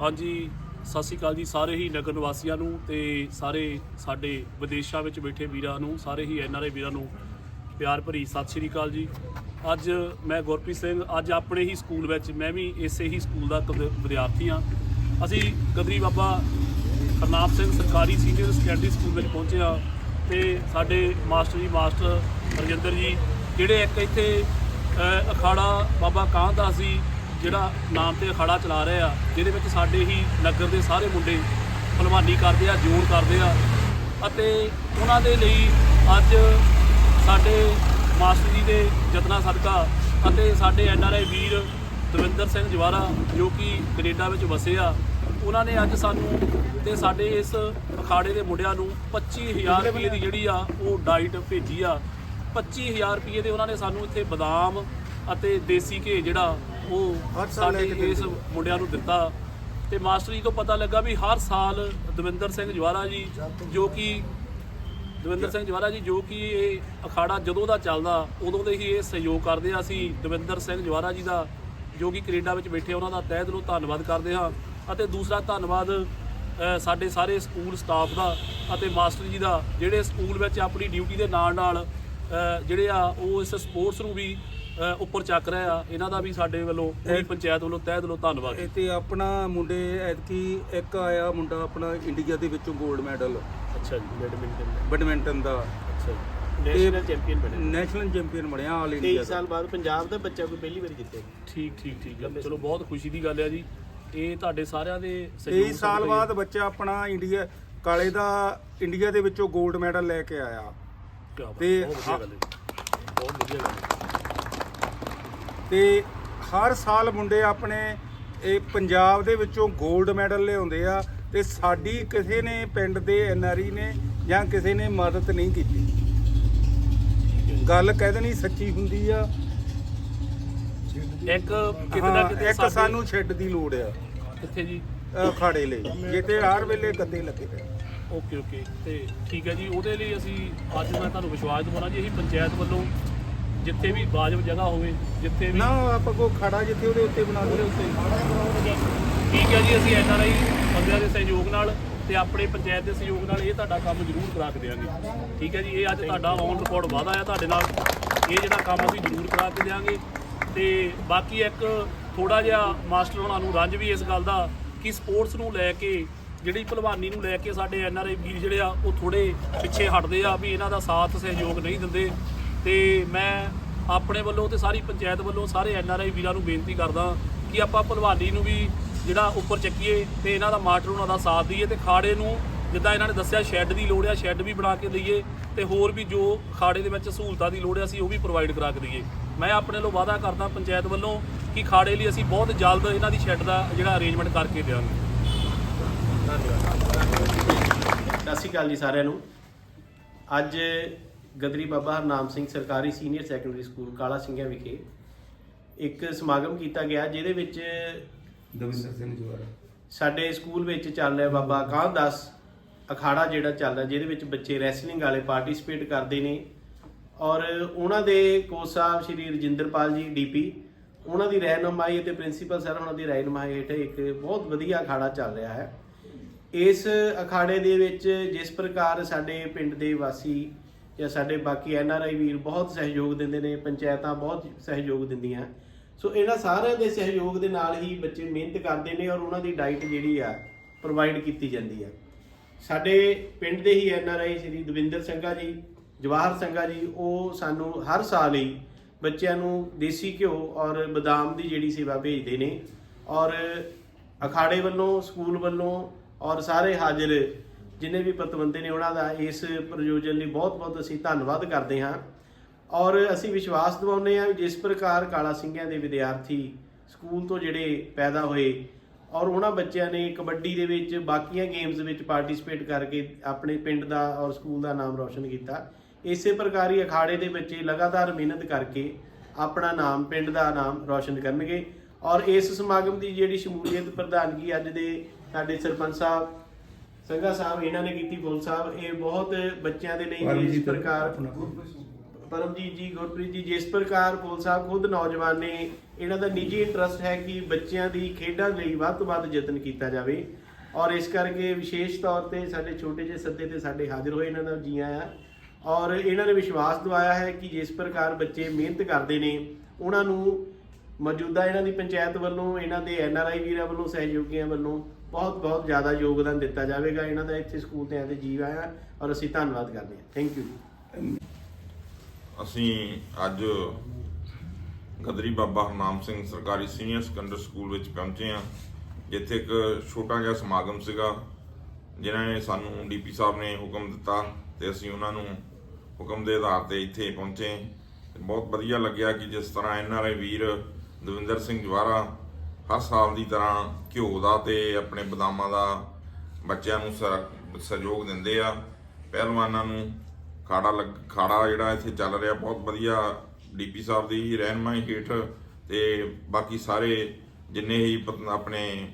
ਹਾਂਜੀ, ਸਤਿ ਸ਼੍ਰੀ ਅਕਾਲ ਜੀ ਸਾਰੇ ਹੀ ਨਗਰ ਨਿਵਾਸੀਆਂ ਨੂੰ ਤੇ ਸਾਰੇ ਸਾਡੇ ਵਿਦੇਸ਼ਾਂ ਵਿੱਚ ਬੈਠੇ ਵੀਰਾਂ ਨੂੰ, ਸਾਰੇ ਹੀ ਐਨਆਰਆਈ ਵੀਰਾਂ ਨੂੰ ਪਿਆਰ ਭਰੀ ਸਤਿ ਸ਼੍ਰੀ ਅਕਾਲ ਜੀ। ਅੱਜ ਮੈਂ ਗੁਰਪ੍ਰੀਤ ਸਿੰਘ, ਅੱਜ ਆਪਣੇ ਹੀ ਸਕੂਲ ਵਿੱਚ ਮੈਂ ਵੀ ਇਸੇ ਹੀ ਸਕੂਲ ਦਾ ਇੱਕ ਵਿਦ- ਵਿਦਿਆਰਥੀ ਹਾਂ। ਅਸੀਂ ਗਦਰੀ ਬਾਬਾ ਹਰਨਾਮ ਸਿੰਘ ਸਰਕਾਰੀ ਸੀਨੀਅਰ ਸੈਕੰਡਰੀ ਸਕੂਲ ਵਿੱਚ ਪਹੁੰਚੇ ਹਾਂ ਤੇ ਸਾਡੇ ਮਾਸਟਰ ਜੀ, ਮਾਸਟਰ ਰਜਿੰਦਰ ਜੀ, ਜਿਹੜੇ ਇੱਕ ਇੱਥੇ ਅਖਾੜਾ ਬਾਬਾ ਕਾਹਦਾਸ ਜੀ ਜਿਹੜਾ ਨਾਮ ਤੇ ਅਖਾੜਾ ਚਲਾ ਰਹੇ ਆ, ਜਿਹਦੇ ਵਿੱਚ ਸਾਡੇ ਹੀ ਨਗਰ ਦੇ ਸਾਰੇ ਮੁੰਡੇ ਭਲਵਾਨੀ ਕਰਦੇ ਆ, ਜੋੜ ਕਰਦੇ ਆ। ਅਤੇ ਉਹਨਾਂ ਦੇ ਲਈ ਅੱਜ ਸਾਡੇ ਮਾਸਟਰ ਜੀ ਦੇ ਯਤਨਾਂ ਸਦਕਾ ਅਤੇ ਸਾਡੇ ਐਨਆਰਆਈ ਵੀਰ ਦਵਿੰਦਰ ਸਿੰਘ ਜਵਾਰਾ, ਜੋ ਕਿ ਕੈਨੇਡਾ ਵਿੱਚ ਵਸੇ ਆ, ਉਹਨਾਂ ਨੇ ਅੱਜ ਸਾਨੂੰ ਤੇ ਸਾਡੇ ਇਸ ਅਖਾੜੇ ਦੇ ਮੁੰਡਿਆਂ ਨੂੰ 25000 ਰੁਪਏ ਦੀ ਜਿਹੜੀ ਆ, ਉਹ ਡਾਈਟ ਭੇਜੀ ਆ। 25000 ਰੁਪਏ ਦੇ ਉਹਨਾਂ ਨੇ ਸਾਨੂੰ ਇੱਥੇ ਬਦਾਮ ਅਤੇ ਦੇਸੀ ਘੇ ਜਿਹੜਾ ਉਹ ਸਾਡੇ ਇਸ ਮੁੰਡਿਆਂ ਨੂੰ ਦਿੱਤਾ। ਤੇ ਮਾਸਟਰ ਜੀ ਤੋਂ ਪਤਾ ਲੱਗਾ ਵੀ ਹਰ ਸਾਲ ਦਵਿੰਦਰ ਸਿੰਘ ਜਵਾਰਾ ਜੀ ਜੋ ਕਿ ਦਵਿੰਦਰ ਸਿੰਘ ਜਵਾਰਾ ਜੀ ਜੋ ਕਿ ਇਹ ਅਖਾੜਾ ਜਦੋਂ ਦਾ ਚੱਲਦਾ ਉਦੋਂ ਦੇ ਹੀ ਇਹ ਸਹਿਯੋਗ ਕਰਦੇ ਆ ਅਸੀਂ ਦਵਿੰਦਰ ਸਿੰਘ ਜਵਾਰਾ ਜੀ ਦਾ ਜੋ ਕਿ ਕੈਨੇਡਾ ਵਿੱਚ ਬੈਠੇ ਉਹਨਾਂ ਦਾ ਤਹਿ ਦਿਲੋਂ ਧੰਨਵਾਦ ਕਰਦੇ ਹਾਂ। ਅਤੇ ਦੂਸਰਾ ਧੰਨਵਾਦ ਸਾਡੇ ਸਾਰੇ ਸਕੂਲ ਸਟਾਫ ਦਾ ਅਤੇ ਮਾਸਟਰ ਜੀ ਦਾ ਜਿਹੜੇ ਸਕੂਲ ਵਿੱਚ ਆਪਣੀ ਡਿਊਟੀ ਦੇ ਨਾਲ ਨਾਲ ਜਿਹੜੇ ਆ ਉਹ ਇਸ ਸਪੋਰਟਸ ਨੂੰ ਵੀ ਉੱਪਰ ਚੱਕ ਰਹੇ ਆ। ਇਹਨਾਂ ਦਾ ਵੀ ਸਾਡੇ ਵੱਲੋਂ ਪੂਰੀ ਪੰਚਾਇਤ ਵੱਲੋਂ ਤਹਿ ਦਿਲੋਂ ਧੰਨਵਾਦ। ਇਹ ਤੇ ਆਪਣਾ ਮੁੰਡੇ ਐਤਕੀ ਇੱਕ ਆਇਆ ਮੁੰਡਾ ਆਪਣਾ ਇੰਡੀਆ ਦੇ ਵਿੱਚੋਂ 골ਡ ਮੈਡਲ ਅੱਛਾ ਜੀ ਬੈਡਮਿੰਟਨ ਬੈਡਮਿੰਟਨ ਦਾ। ਅੱਛਾ ਨੈਸ਼ਨਲ ਚੈਂਪੀਅਨ ਨੈਸ਼ਨਲ ਚੈਂਪੀਅਨ ਬਣਿਆ ਆਲ ਇੰਡੀਆ 23 ਸਾਲ ਬਾਅਦ ਪੰਜਾਬ ਦਾ ਬੱਚਾ ਕੋਈ ਪਹਿਲੀ ਵਾਰ ਜਿੱਤੇ ਠੀਕ ਠੀਕ ਠੀਕ ਚਲੋ ਬਹੁਤ ਖੁਸ਼ੀ ਦੀ ਗੱਲ ਹੈ ਜੀ। ਇਹ ਤੁਹਾਡੇ ਸਾਰਿਆਂ ਦੇ 23 ਸਾਲ ਬਾਅਦ ਬੱਚਾ ਆਪਣਾ ਇੰਡੀਆ ਕਾਲੇ ਦਾ ਇੰਡੀਆ ਦੇ ਵਿੱਚੋਂ 골ਡ ਮੈਡਲ ਲੈ ਕੇ ਆਇਆ। ਕਿਆ ਬਾਤ, ਤੇ ਬਹੁਤ ਵਧੀਆ ਗੱਲ ਹੈ ਬਹੁਤ ਵਧੀਆ ਗੱਲ ਹੈ। ਤੇ ਹਰ ਸਾਲ ਮੁੰਡੇ ਆਪਣੇ ਇਹ ਪੰਜਾਬ ਦੇ ਵਿੱਚੋਂ 골ਡ ਮੈਡਲ ਲਿਆਉਂਦੇ ਆ ਤੇ ਸਾਡੀ ਕਿਸੇ ਨੇ ਪਿੰਡ ਦੇ ਐਨਆਰਈ ਨੇ ਜਾਂ ਕਿਸੇ ਨੇ ਮਦਦ ਨਹੀਂ ਕੀਤੀ। ਗੱਲ ਕਹਿ ਦੇਣੀ ਸੱਚੀ ਹੁੰਦੀ ਆ। ਇੱਕ ਕਿਤੇ ਨਾ ਕਿਤੇ ਇੱਕ ਸਾਨੂੰ ਸ਼ੈੱਡ ਦੀ ਲੋੜ ਆ। ਕਿੱਥੇ ਜੀ? ਅਖਾੜੇ ਲਈ। ਜਿੱਥੇ ਹਰ ਵੇਲੇ ਗੱਦੇ ਲੱਗੇ ਪਏ ਓਕੇ ਓਕੇ। ਤੇ ਠੀਕ ਹੈ ਜੀ ਉਹਦੇ ਲਈ ਅਸੀਂ ਅੱਜ ਮੈਂ ਤੁਹਾਨੂੰ ਵਿਸ਼ਵਾਸ ਦਿਵਾਉਣਾ ਜੀ ਅਸੀਂ ਪੰਚਾਇਤ ਵੱਲੋਂ ਜਿੱਥੇ ਵੀ ਵਾਜਬ ਜਗ੍ਹਾ ਹੋਵੇ ਜਿੱਥੇ ਵੀ ਨਾ ਆਪਾਂ ਕੋ ਖੜਾ ਜਿੱਥੇ ਉਹਦੇ ਉੱਤੇ ਬਣਾ ਉਹਦੇ ਦੇ ਉੱਤੇ। ਠੀਕ ਹੈ ਜੀ ਅਸੀਂ ਐਨਆਰਆਈ ਬੰਦਿਆਂ ਦੇ ਸਹਿਯੋਗ ਨਾਲ ਤੇ ਆਪਣੇ ਪੰਚਾਇਤ ਦੇ ਸਹਿਯੋਗ ਨਾਲ ਇਹ ਤੁਹਾਡਾ ਕੰਮ ਜ਼ਰੂਰ ਕਰਾ ਕੇ ਦੇਵਾਂਗੇ ਠੀਕ ਹੈ ਜੀ ਇਹ ਅੱਜ ਤੁਹਾਡਾ ਔਨ ਰਿਕਾਰਡ ਵਾਅਦਾ ਹੈ ਤੁਹਾਡੇ ਨਾਲ। ਇਹ ਜਿਹੜਾ ਕੰਮ ਅਸੀਂ ਜ਼ਰੂਰ ਕਰਾ ਕੇ ਦੇਵਾਂਗੇ ਤੇ ਬਾਕੀ ਇੱਕ ਥੋੜਾ ਜਿਹਾ ਮਾਸਟਰ ਹੋਣਾ ਨੂੰ ਰੰਜ ਵੀ ਇਸ ਗੱਲ ਦਾ ਕਿ ਸਪੋਰਟਸ ਨੂੰ ਲੈ ਕੇ ਜਿਹੜੀ ਭਲਵਾਨੀ ਨੂੰ ਲੈ ਕੇ ਸਾਡੇ ਐਨਆਰਆਈ ਵੀਰ ਜਿਹੜੇ ਆ ਉਹ ਥੋੜੇ ਪਿੱਛੇ ਹਟਦੇ ਆ ਵੀ ਇਹਨਾਂ ਦਾ ਸਾਥ ਸਹਿਯੋਗ ਨਹੀਂ ਦਿੰਦੇ। ਤੇ ਮੈਂ ਆਪਣੇ ਵੱਲੋਂ ਤੇ ਸਾਰੀ ਪੰਚਾਇਤ ਵੱਲੋਂ, ਸਾਰੇ ਐੱਨ ਆਰ ਆਈ ਵੀਰਾਂ ਨੂੰ ਬੇਨਤੀ ਕਰਦਾ ਕਿ ਆਪਾਂ ਭਲਵਾਨੀ ਨੂੰ ਵੀ ਜਿਹੜਾ ਉੱਪਰ ਚੱਕੀਏ ਤੇ ਇਹਨਾਂ ਦਾ ਮਾਟਰ ਉਹਨਾਂ ਦਾ ਸਾਥ ਦਈਏ ਤੇ ਖਾੜੇ ਨੂੰ ਜਿੱਦਾਂ ਇਹਨਾਂ ਨੇ ਦੱਸਿਆ, ਸ਼ੈੱਡ ਦੀ ਲੋੜ ਆ, ਸ਼ੈੱਡ ਵੀ ਬਣਾ ਕੇ ਦਈਏ ਤੇ ਹੋਰ ਵੀ ਜੋ ਖਾੜੇ ਦੇ ਵਿੱਚ ਸਹੂਲਤਾਂ ਦੀ ਲੋੜ ਆ, ਅਸੀਂ ਉਹ ਵੀ ਪ੍ਰੋਵਾਈਡ ਕਰਾ ਕੇ ਦਈਏ। ਮੈਂ ਆਪਣੇ ਵੱਲੋਂ ਵਾਅਦਾ ਕਰਦਾ ਪੰਚਾਇਤ ਵੱਲੋਂ ਕਿ ਖਾੜੇ ਲਈ ਅਸੀਂ ਬਹੁਤ ਜਲਦ ਇਹਨਾਂ ਦੀ ਸ਼ੈੱਡ ਦਾ ਜਿਹੜਾ ਅਰੇਂਜਮੈਂਟ ਕਰਕੇ ਦੇਵਾਂਗੇ। ਸਤਿ ਸ਼੍ਰੀ ਅਕਾਲ ਜੀ ਸਾਰਿਆਂ ਨੂੰ। ਅੱਜ ਗਦਰੀ ਬਾਬਾ ਹਰਨਾਮ ਸਿੰਘ ਸਰਕਾਰੀ ਸੀਨੀਅਰ ਸੈਕੰਡਰੀ ਸਕੂਲ ਕਾਲਾ ਸਿੰਘਿਆ ਵਿਖੇ ਇੱਕ ਸਮਾਗਮ ਕੀਤਾ ਗਿਆ ਜਿਹਦੇ ਵਿੱਚ ਦਵਿੰਦਰ ਸਿੰਘ ਜਵਾਰਾ। ਸਾਡੇ ਸਕੂਲ ਵਿੱਚ ਚੱਲ ਰਿਹਾ ਬਾਬਾ ਕਾਹਦਾਸ ਅਖਾੜਾ ਜਿਹੜਾ ਚੱਲਦਾ ਜਿਹਦੇ ਵਿੱਚ ਬੱਚੇ ਰੈਸਲਿੰਗ ਵਾਲੇ ਪਾਰਟਿਸਿਪੇਟ ਕਰਦੇ ਨੇ। ਔਰ ਉਹਨਾਂ ਦੇ ਕੋਚ ਸਾਹਿਬ ਸ਼੍ਰੀ ਰਜਿੰਦਰਪਾਲ ਜੀ ਡੀਪੀ ਉਹਨਾਂ ਦੀ ਰਹਿਨੁਮਾਈ ਅਤੇ ਪ੍ਰਿੰਸੀਪਲ ਸਰ ਉਹਨਾਂ ਦੀ ਰਹਿਨੁਮਾਈ ਹੇਠ ਇੱਕ ਬਹੁਤ ਵਧੀਆ ਅਖਾੜਾ ਚੱਲ ਰਿਹਾ ਹੈ। ਇਸ ਅਖਾੜੇ ਦੇ ਵਿੱਚ ਜਿਸ ਪ੍ਰਕਾਰ ਸਾਡੇ ਪਿੰਡ ਦੇ ਵਾਸੀ ਜਾਂ ਸਾਡੇ ਬਾਕੀ ਐੱਨ ਆਰ ਆਈ ਵੀਰ ਬਹੁਤ ਸਹਿਯੋਗ ਦਿੰਦੇ ਨੇ, ਪੰਚਾਇਤਾਂ ਬਹੁਤ ਸਹਿਯੋਗ ਦਿੰਦੀਆਂ। ਸੋ ਇਹਨਾਂ ਸਾਰਿਆਂ ਦੇ ਸਹਿਯੋਗ ਦੇ ਨਾਲ ਹੀ ਬੱਚੇ ਮਿਹਨਤ ਕਰਦੇ ਨੇ ਔਰ ਉਹਨਾਂ ਦੀ ਡਾਈਟ ਜਿਹੜੀ ਆ, ਪ੍ਰੋਵਾਈਡ ਕੀਤੀ ਜਾਂਦੀ ਆ। ਸਾਡੇ ਪਿੰਡ ਦੇ ਹੀ N R I Shri Davinder Singha ji, Jawahar Sangha ਜੀ, ਉਹ ਸਾਨੂੰ ਹਰ ਸਾਲ ਹੀ ਬੱਚਿਆਂ ਨੂੰ ਦੇਸੀ ਘਿਓ ਔਰ ਬਦਾਮ ਦੀ ਜਿਹੜੀ ਸੇਵਾ ਭੇਜਦੇ ਨੇ ਔਰ ਅਖਾੜੇ ਵੱਲੋਂ, ਸਕੂਲ ਵੱਲੋਂ ਔਰ ਸਾਰੇ ਹਾਜ਼ਰ ਜਿੰਨੇ ਵੀ ਪਤਵੰਤੇ ਨੇ ਉਹਨਾਂ ਦਾ ਇਸ ਪ੍ਰਯੋਜਨ ਲਈ ਬਹੁਤ-ਬਹੁਤ ਅਸੀਂ ਧੰਨਵਾਦ ਕਰਦੇ ਹਾਂ। ਔਰ ਅਸੀਂ ਵਿਸ਼ਵਾਸ ਦਿਵਾਉਂਦੇ ਹਾਂ ਵੀ ਜਿਸ ਪ੍ਰਕਾਰ ਕਾਲਾ ਸਿੰਘਿਆਂ ਦੇ ਵਿਦਿਆਰਥੀ ਸਕੂਲ ਤੋਂ ਜਿਹੜੇ ਪੈਦਾ ਹੋਏ ਔਰ ਉਹਨਾਂ ਬੱਚਿਆਂ ਨੇ ਕਬੱਡੀ ਦੇ ਵਿੱਚ ਬਾਕੀਆਂ ਗੇਮਸ ਵਿੱਚ ਪਾਰਟਿਸਿਪੇਟ ਕਰਕੇ ਆਪਣੇ ਪਿੰਡ ਦਾ ਔਰ ਸਕੂਲ ਦਾ ਨਾਮ ਰੌਸ਼ਨ ਕੀਤਾ। ਇਸੇ ਪ੍ਰਕਾਰ ਹੀ ਅਖਾੜੇ ਦੇ ਬੱਚੇ ਲਗਾਤਾਰ ਮਿਹਨਤ ਕਰਕੇ ਆਪਣਾ ਨਾਮ, ਪਿੰਡ ਦਾ ਨਾਮ ਰੌਸ਼ਨ ਕਰਨਗੇ। ਔਰ ਇਸ ਸਮਾਗਮ ਦੀ ਜਿਹੜੀ ਸ਼ਮੂਲੀਅਤ ਪ੍ਰਧਾਨਗੀ ਅੱਜ ਦੇ ਸਾਡੇ ਸਰਪੰਚ ਸਾਹਿਬ ਸੰਘਾ ਸਾਹਿਬ ਇਹਨਾਂ ਨੇ ਕੀਤੀ ਫੁੱਲ ਸਾਹਿਬ। ਇਹ ਬਹੁਤ ਬੱਚਿਆਂ ਦੇ ਲਈ ਇਸ ਪ੍ਰਕਾਰ ਪਰਮਜੀਤ ਜੀ ਗੁਰਪ੍ਰੀਤ ਜੀ ਜਿਸ ਪ੍ਰਕਾਰ ਫੂਲ ਸਾਹਿਬ ਖੁਦ ਨੌਜਵਾਨ ਨੇ ਇਹਨਾਂ ਦਾ ਨਿੱਜੀ ਇੰਟਰਸਟ ਹੈ ਕਿ ਬੱਚਿਆਂ ਦੀ ਖੇਡਾਂ ਲਈ ਵੱਧ ਤੋਂ ਵੱਧ ਯਤਨ ਕੀਤਾ ਜਾਵੇ। ਔਰ ਇਸ ਕਰਕੇ ਵਿਸ਼ੇਸ਼ ਤੌਰ ਤੇ ਸਾਡੇ ਛੋਟੇ ਜਿਹੇ ਸੱਦੇ ਤੇ ਸਾਡੇ ਹਾਜ਼ਰ ਹੋਏ ਇਹਨਾਂ ਦਾ ਜੀ ਆਇਆਂ ਔਰ ਇਹਨਾਂ ਨੇ ਵਿਸ਼ਵਾਸ ਦਿਵਾਇਆ ਹੈ ਕਿ ਜਿਸ ਪ੍ਰਕਾਰ ਬੱਚੇ ਮਿਹਨਤ ਕਰਦੇ ਨੇ ਉਹਨਾਂ ਨੂੰ ਮੌਜੂਦਾ ਇਹਨਾਂ ਦੀ ਪੰਚਾਇਤ ਵੱਲੋਂ ਇਹਨਾਂ ਦੇ ਐਨ ਆਰ ਆਈ ਵੀਰਾਂ ਵੱਲੋਂ ਸਹਿਯੋਗੀਆਂ ਵੱਲੋਂ ਬਹੁਤ ਬਹੁਤ ਜ਼ਿਆਦਾ ਯੋਗਦਾਨ ਦਿੱਤਾ ਜਾਵੇਗਾ। ਇਹਨਾਂ ਦਾ ਇੱਥੇ ਸਕੂਲ ਤੇ ਆਦੇ ਜੀ ਆਇਆ ਔਰ ਅਸੀਂ ਧੰਨਵਾਦ ਕਰਦੇ ਹਾਂ। ਥੈਂਕ ਯੂ ਜੀ। ਅਸੀਂ ਅੱਜ ਗਦਰੀ ਬਾਬਾ ਹਰਨਾਮ ਸਿੰਘ ਸਰਕਾਰੀ ਸੀਨੀਅਰ ਸੈਕੰਡਰੀ ਸਕੂਲ ਵਿੱਚ ਪਹੁੰਚੇ ਹਾਂ। ਜਿੱਥੇ ਇੱਕ ਛੋਟਾ ਜਿਹਾ ਸਮਾਗਮ ਸੀਗਾ, ਜਿਨ੍ਹਾਂ ਨੇ ਸਾਨੂੰ ਡੀਪੀ ਸਾਹਿਬ ਨੇ ਹੁਕਮ ਦਿੱਤਾ ਤੇ ਅਸੀਂ ਉਹਨਾਂ ਨੂੰ ਹੁਕਮ ਦੇ ਆਧਾਰ ਤੇ ਇੱਥੇ ਪਹੁੰਚੇ। ਬਹੁਤ ਵਧੀਆ ਲੱਗਿਆ ਕਿ ਜਿਸ ਤਰ੍ਹਾਂ ਐਨਆਰਆਈ ਵੀਰ ਦਵਿੰਦਰ ਸਿੰਘ ਜਵਾਰਾ ਹਰ ਸਾਲ ਦੀ ਤਰ੍ਹਾਂ ਘਿਓ ਦਾ ਤੇ ਆਪਣੇ ਬਦਾਮਾਂ ਦਾ ਬੱਚਿਆਂ ਨੂੰ ਸਰ- ਸਹਿਯੋਗ ਦਿੰਦੇ ਆ। ਪਹਿਲਵਾਨਾਂ ਨੂੰ ਖਾੜਾ ਲੱਗ, ਖਾੜਾ ਜਿਹੜਾ ਇੱਥੇ ਚੱਲ ਰਿਹਾ, ਬਹੁਤ ਵਧੀਆ ਡੀਪੀ ਸਾਹਿਬ ਦੀ ਰਹਿਨਮਾਈ ਹੇਠ ਤੇ ਬਾਕੀ ਸਾਰੇ ਜਿੰਨੇ ਹੀ ਪ- ਆਪਣੇ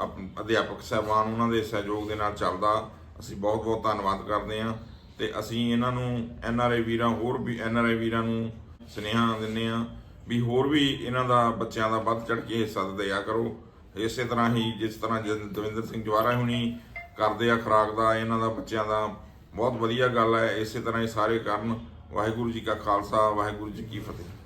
ਆਪ- ਅਧਿਆਪਕ ਸਹਿਬਾਨ ਉਹਨਾਂ ਦੇ ਸਹਿਯੋਗ ਦੇ ਨਾਲ ਚੱਲਦਾ, ਅਸੀਂ ਬਹੁਤ ਬਹੁਤ ਧੰਨਵਾਦ ਕਰਦੇ ਹਾਂ ਤੇ ਅਸੀਂ ਇਹਨਾਂ ਨੂੰ, ਐਨ ਆਰ ਆਈ ਵੀਰਾਂ, ਹੋਰ ਵੀ ਐਨ ਆਰ ਆਈ ਵੀਰਾਂ ਨੂੰ ਸੁਨੇਹਾ ਦਿੰਦੇ ਹਾਂ ਵੀ ਹੋਰ ਵੀ ਇਹਨਾਂ ਦਾ ਬੱਚਿਆਂ ਦਾ ਵੱਧ ਚੜ ਕੇ ਹਿੱਸਾ ਦਿਆ ਕਰੋ। ਇਸੇ ਤਰ੍ਹਾਂ ਹੀ ਜਿਸ ਤਰ੍ਹਾਂ ਜ- ਦਵਿੰਦਰ ਸਿੰਘ ਜਵਾਰਾ ਹੁਣੀ ਕਰਦੇ ਆ ਖਰਾਕ ਦਾ, ਇਹਨਾਂ ਦਾ ਬੱਚਿਆਂ ਦਾ ਬਹੁਤ ਵਧੀਆ ਗੱਲ ਹੈ। ਇਸੇ ਤਰ੍ਹਾਂ ਹੀ ਸਾਰੇ ਕਰਨ ਵਾਹਿਗੁਰੂ ਜੀ ਕਾ ਖਾਲਸਾ, ਵਾਹਿਗੁਰੂ ਜੀ ਕੀ ਫਤਿਹ।